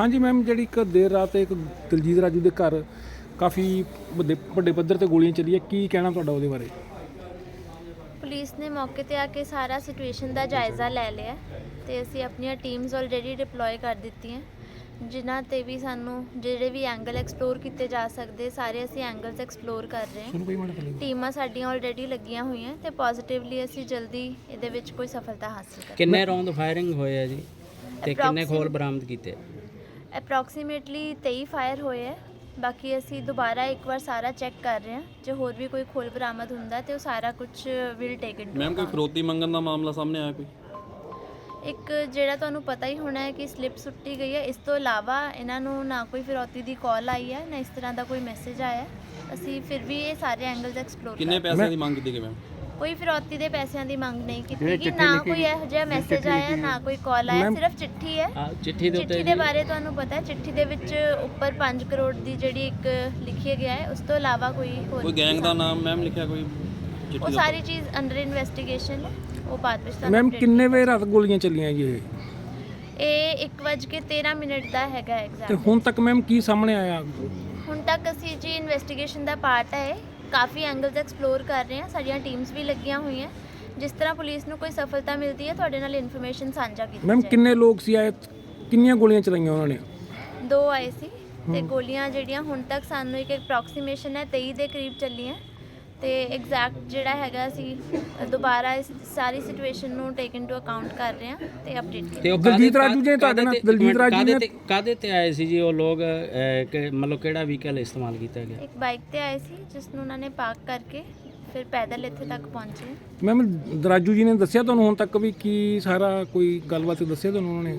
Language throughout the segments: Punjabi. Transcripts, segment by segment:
ਹਾਂਜੀ ਮੈਮ ਜਿਹੜੀ ਇੱਕ ਦੇਰ ਰਾਤ ਇੱਕ ਦਲਜੀਤ ਰਾਜੂ ਦੇ ਘਰ ਕਾਫੀ ਵੱਡੇ ਵੱਡੇ ਪੱਧਰ ਤੇ ਗੋਲੀਆਂ ਚੱਲੀਆਂ ਕੀ ਕਹਿਣਾ ਤੁਹਾਡਾ ਉਹਦੇ ਬਾਰੇ? ਪੁਲਿਸ ਨੇ ਮੌਕੇ ਤੇ ਆ ਕੇ ਸਾਰਾ ਸਿਚੁਏਸ਼ਨ ਦਾ ਜਾਇਜ਼ਾ ਲੈ ਲਿਆ ਤੇ ਅਸੀਂ ਆਪਣੀਆਂ ਟੀਮਸ ਆਲਰੇਡੀ ਡਿਪਲੋਏ ਕਰ ਦਿੱਤੀਆਂ। ਜਿਨ੍ਹਾਂ ਤੇ ਵੀ ਸਾਨੂੰ ਜਿਹੜੇ ਵੀ ਐਂਗਲ ਐਕਸਪਲੋਰ ਕੀਤੇ ਜਾ ਸਕਦੇ ਸਾਰੇ ਅਸੀਂ ਐਂਗਲਸ ਐਕਸਪਲੋਰ ਕਰ ਰਹੇ ਹਾਂ। ਟੀਮਾਂ ਸਾਡੀਆਂ ਆਲਰੇਡੀ ਲੱਗੀਆਂ ਹੋਈਆਂ ਤੇ ਪੋਜ਼ਿਟਿਵਲੀ ਅਸੀਂ ਜਲਦੀ ਇਹਦੇ ਵਿੱਚ ਕੋਈ ਸਫਲਤਾ ਹਾਸਲ ਕਰਾਂਗੇ ਕਿੰਨੇ ਰੌਂਦ ਫਾਇਰਿੰਗ ਹੋਏ ਆ ਜੀ ਤੇ ਕਿੰਨੇ ਖੋਲ ਬਰਾਮਦ ਕੀਤੇ? ਅਪਰੋਕਸੀਮੇਟਲੀ 23 ਫਾਇਰ ਹੋਏ ਹੈ। ਬਾਕੀ ਅਸੀਂ ਦੁਬਾਰਾ ਇੱਕ ਵਾਰ ਸਾਰਾ ਚੈੱਕ ਕਰ ਰਹੇ ਹਾਂ। ਜੇ ਹੋਰ ਵੀ ਕੋਈ ਖੋਲ ਬਰਾਮਦ ਹੁੰਦਾ ਤੇ ਉਹ ਸਾਰਾ ਕੁਝ ਵਿਲ ਟੇਕ ਇਨ ਮੈਮ ਕੋਈ ਫਰੋਤੀ ਮੰਗਣ ਦਾ ਮਾਮਲਾ ਸਾਹਮਣੇ ਆਇਆ ਕੋਈ? ਇੱਕ ਜਿਹੜਾ ਤੁਹਾਨੂੰ ਪਤਾ ਹੀ ਹੋਣਾ ਹੈ ਕਿ ਸਲਿੱਪ ਸੁੱਟੀ ਗਈ ਹੈ। ਇਸ ਤੋਂ ਇਲਾਵਾ ਇਹਨਾਂ ਨੂੰ ਨਾ ਕੋਈ ਫਿਰੌਤੀ ਦੀ ਕਾਲ ਆਈ ਹੈ ਨਾ ਇਸ ਤਰ੍ਹਾਂ ਦਾ ਕੋਈ ਮੈਸੇਜ ਆਇਆ ਹੈ। ਅਸੀਂ ਫਿਰ ਵੀ ਇਹ ਸਾਰੇ ਐਂਗਲਸ ਐਕਸਪਲੋਰ ਕਿੰਨੇ ਕਰ ਪੈਸਿਆਂ ਦੀ ਮੰਗ ਕੀਤੀ ਗਈ ਮੈਮ ਕੋਈ ਫਿਰੌਤੀ ਦੇ ਪੈਸਿਆਂ ਦੀ ਮੰਗ ਨਹੀਂ ਕੀਤੀ ਕਿ ਨਾ ਕੋਈ ਇਹੋ ਜਿਹਾ ਮੈਸੇਜ ਆਇਆ ਨਾ ਕੋਈ ਕਾਲ ਆਇਆ ਸਿਰਫ ਚਿੱਠੀ ਹੈ। ਚਿੱਠੀ ਦੇ ਉੱਤੇ ਚਿੱਠੀ ਦੇ ਬਾਰੇ ਤੁਹਾਨੂੰ ਪਤਾ ਹੈ ਚਿੱਠੀ ਦੇ ਵਿੱਚ ਉੱਪਰ 5 ਕਰੋੜ ਦੀ ਜਿਹੜੀ ਇੱਕ ਲਿਖਿਆ ਗਿਆ ਹੈ ਉਸ ਤੋਂ ਇਲਾਵਾ ਕੋਈ ਹੋਰ ਕੋਈ ਗੈਂਗ ਦਾ ਨਾਮ ਮੈਮ ਲਿਖਿਆ ਕੋਈ ਉਹ ਚਿੱਠੀ ਦਾ ਸਾਰੀ ਚੀਜ਼ ਅੰਡਰ ਇਨਵੈਸਟੀਗੇਸ਼ਨ ਹੈ। ਉਹ ਬਾਅਦ ਵਿੱਚ ਤੁਹਾਨੂੰ ਮੈਮ ਕਿੰਨੇ ਵਜੇ ਰਾਤ ਗੋਲੀਆਂ ਚੱਲੀਆਂ ਜੀ ਇਹ? ਇਹ 1:13 ਮਿੰਟ ਦਾ ਹੈਗਾ ਤੇ ਐਗਜ਼ੈਕਟ ਹੁਣ ਤੱਕ ਮੈਮ ਕੀ ਸਾਹਮਣੇ ਆਇਆ? ਹੁਣ ਤੱਕ ਅਸੀਂ ਜੀ ਇਨਵੈਸਟੀਗੇਸ਼ਨ ਦਾ ਪਾਰਟ ਹੈ। ਕਾਫੀ ਐਂਗਲਸ ਐਕਸਪਲੋਰ ਕਰ ਰਹੇ ਹਾਂ ਸਾਡੀਆਂ ਟੀਮਸ ਵੀ ਲੱਗੀਆਂ ਹੋਈਆਂ। ਜਿਸ ਤਰ੍ਹਾਂ ਪੁਲਿਸ ਨੂੰ ਕੋਈ ਸਫਲਤਾ ਮਿਲਦੀ ਹੈ ਤੁਹਾਡੇ ਨਾਲ ਇਨਫੋਰਮੇਸ਼ਨ ਸਾਂਝਾ ਕੀਤੀ ਮੈਮ ਜਾਏਗੀ। ਕਿੰਨੇ ਲੋਕ ਸੀ ਆਏ? ਕਿੰਨੀਆਂ ਗੋਲੀਆਂ ਚਲਾਈਆਂ ਉਹਨਾਂ ਨੇ? ਦੋ ਆਏ ਸੀ ਤੇ ਗੋਲੀਆਂ ਜਿਹੜੀਆਂ ਹੁਣ ਤੱਕ ਸਾਨੂੰ ਇੱਕ ਅਪਰੋਕਸੀਮੇਸ਼ਨ ਹੈ 23 ਦੇ ਕਰੀਬ ਚੱਲੀਆਂ। ਤੇ ਐਗਜ਼ੈਕਟ ਜਿਹੜਾ ਹੈਗਾ ਅਸੀਂ ਦੁਬਾਰਾ ਇਸ ਸਾਰੀ ਸਿਚੁਏਸ਼ਨ ਨੂੰ ਟੇਕ ਇਨਟੂ ਅਕਾਊਂਟ ਕਰ ਰਹੇ ਹਾਂ ਤੇ ਅਪਡੇਟ ਤੇ ਉਹ ਦਲਜੀਤ ਰਾਜੂ ਜੀ ਤੁਹਾਡੇ ਨਾਲ- ਦਲਜੀਤ ਰਾਜੂ ਨੇ- ਕਾਹਦੇ ਤੇ ਆਏ ਸੀ ਜੀ ਉਹ ਲੋਕ ਮਤਲਬ ਕਿਹੜਾ ਵਹੀਕਲ ਇਸਤੇਮਾਲ ਕੀਤਾ ਗਿਆ? ਇੱਕ ਬਾਈਕ ਤੇ ਆਏ ਸੀ ਜਿਸ ਨੂੰ ਉਹਨਾਂ ਨੇ ਪਾਰਕ ਕਰਕੇ ਫਿਰ ਪੈਦਲ ਇੱਥੇ ਤੱਕ ਪਹੁੰਚੇ। ਮੈਮ ਰਾਜੂ ਜੀ ਨੇ ਦੱਸਿਆ ਤੁਹਾਨੂੰ ਹੁਣ ਤੱਕ ਵੀ ਕੀ ਸਾਰਾ ਕੋਈ ਗੱਲਬਾਤ ਦੱਸਿਆ ਤੁਹਾਨੂੰ ਉਹਨਾਂ ਨੇ?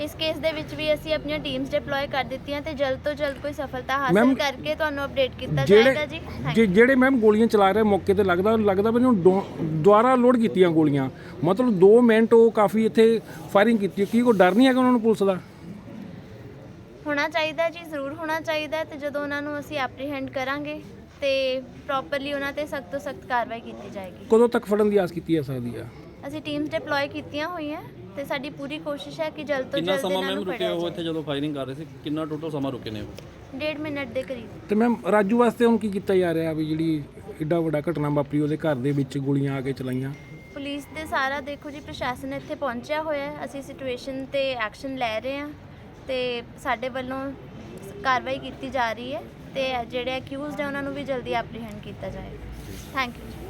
ਇਸ ਕੇਸ ਦੇ ਵਿੱਚ ਵੀ ਅਸੀਂ ਆਪਣੀਆਂ ਟੀਮਸ ਡਿਪਲੋਏ ਕਰ ਦਿੱਤੀਆਂ ਤੇ ਜਲਦ ਤੋਂ ਜਲਦ ਕੋਈ ਸਫਲਤਾ ਹਾਸਲ Ma'am, ਕਰਕੇ ਤੁਹਾਨੂੰ ਅਪਡੇਟ ਕੀਤਾ ਜਾਏਗਾ ਜੀ। ਜਿਹੜੇ ਮੈਮ ਗੋਲੀਆਂ ਚਲਾ ਰਹੇ ਮੌਕੇ ਤੇ ਲੱਗਦਾ ਲੱਗਦਾ ਮੈਨੂੰ ਦੋ- ਦੁਬਾਰਾ ਲੋਡ ਕੀਤੀਆਂ ਗੋਲੀਆਂ। ਮਤਲਬ 2 ਮਿੰਟ ਉਹ ਕਾਫੀ ਇੱਥੇ ਫਾਇਰਿੰਗ ਕੀਤੀ ਕੀ ਕੋਈ ਡਰ ਨਹੀਂ ਹੈਗਾ ਉਹਨਾਂ ਨੂੰ ਪੁਲਿਸ ਦਾ? ਹੋਣਾ ਚਾਹੀਦਾ ਜੀ ਜ਼ਰੂਰ ਹੋਣਾ ਚਾਹੀਦਾ ਹੈ ਤੇ ਜਦੋਂ ਉਹਨਾਂ ਨੂੰ ਅਸੀਂ ਐਪਰੀਹੈਂਡ ਕਰਾਂਗੇ ਤੇ ਪ੍ਰੋਪਰਲੀ ਉਹਨਾਂ ਤੇ ਸਖਤ ਤੋਂ ਸਖਤ ਕਾਰਵਾਈ ਕੀਤੀ ਜਾਏਗੀ। ਕਦੋਂ ਤੱਕ ਫੜਨ ਦੀ ਆਸ ਕੀਤੀ ਜਾ ਸਕਦੀ ਆ? ਅਸੀਂ ਟੀਮਸ ਡਿਪਲੋਏ ਕੀਤੀਆਂ ਹੋਈਆਂ। ਤੇ ਸਾਡੀ ਪੂਰੀ ਕੋਸ਼ਿਸ਼ ਹੈ ਕਿ ਜਲਦ ਤੋਂ ਕਿੰਨਾ ਜਲਦ ਸਮਾਂ ਇਹਨਾਂ ਮੈਮ ਨੂੰ ਰੁਕੇ ਫੜਿਆ ਉਹ ਜਾਏ ਇੱਥੇ ਜਦੋਂ ਫਾਇਰਿੰਗ ਕਰ ਰਹੇ ਸੀ? ਕਿੰਨਾ ਟੋਟਲ ਸਮਾਂ ਰੁਕੇ ਨੇ ਉਹ? ਡੇਢ ਮਿੰਟ ਦੇ ਕਰੀਬ। ਤੇ ਮੈਮ ਰਾਜੂ ਵਾਸਤੇ ਹੁਣ ਕੀ ਕੀਤਾ ਜਾ ਰਿਹਾ ਵੀ ਜਿਹੜੀ ਏਡਾ ਵੱਡਾ ਘਟਨਾ ਵਾਪਰੀ ਉਹਦੇ ਘਰ ਦੇ ਵਿੱਚ ਗੋਲੀਆਂ ਆ ਕੇ ਚਲਾਈਆਂ? ਪੁਲਿਸ ਦੇ ਸਾਰਾ ਦੇਖੋ ਜੀ ਪ੍ਰਸ਼ਾਸਨ ਇੱਥੇ ਪਹੁੰਚਿਆ ਹੋਇਆ ਹੈ। ਅਸੀਂ ਸਿਚੁਏਸ਼ਨ ਤੇ ਐਕਸ਼ਨ ਲੈ ਰਹੇ ਹਾਂ ਤੇ ਸਾਡੇ ਵੱਲੋਂ ਕਾਰਵਾਈ ਕੀਤੀ ਜਾ ਰਹੀ ਹੈ ਤੇ ਜਿਹੜੇ ਅਕਿਊਜ਼ਡ ਹੈ ਉਹਨਾਂ ਨੂੰ ਵੀ ਜਲਦੀ ਐਪਰੀਹੈਂਡ ਕੀਤਾ ਜਾਏ ਥੈਂਕ ਯੂ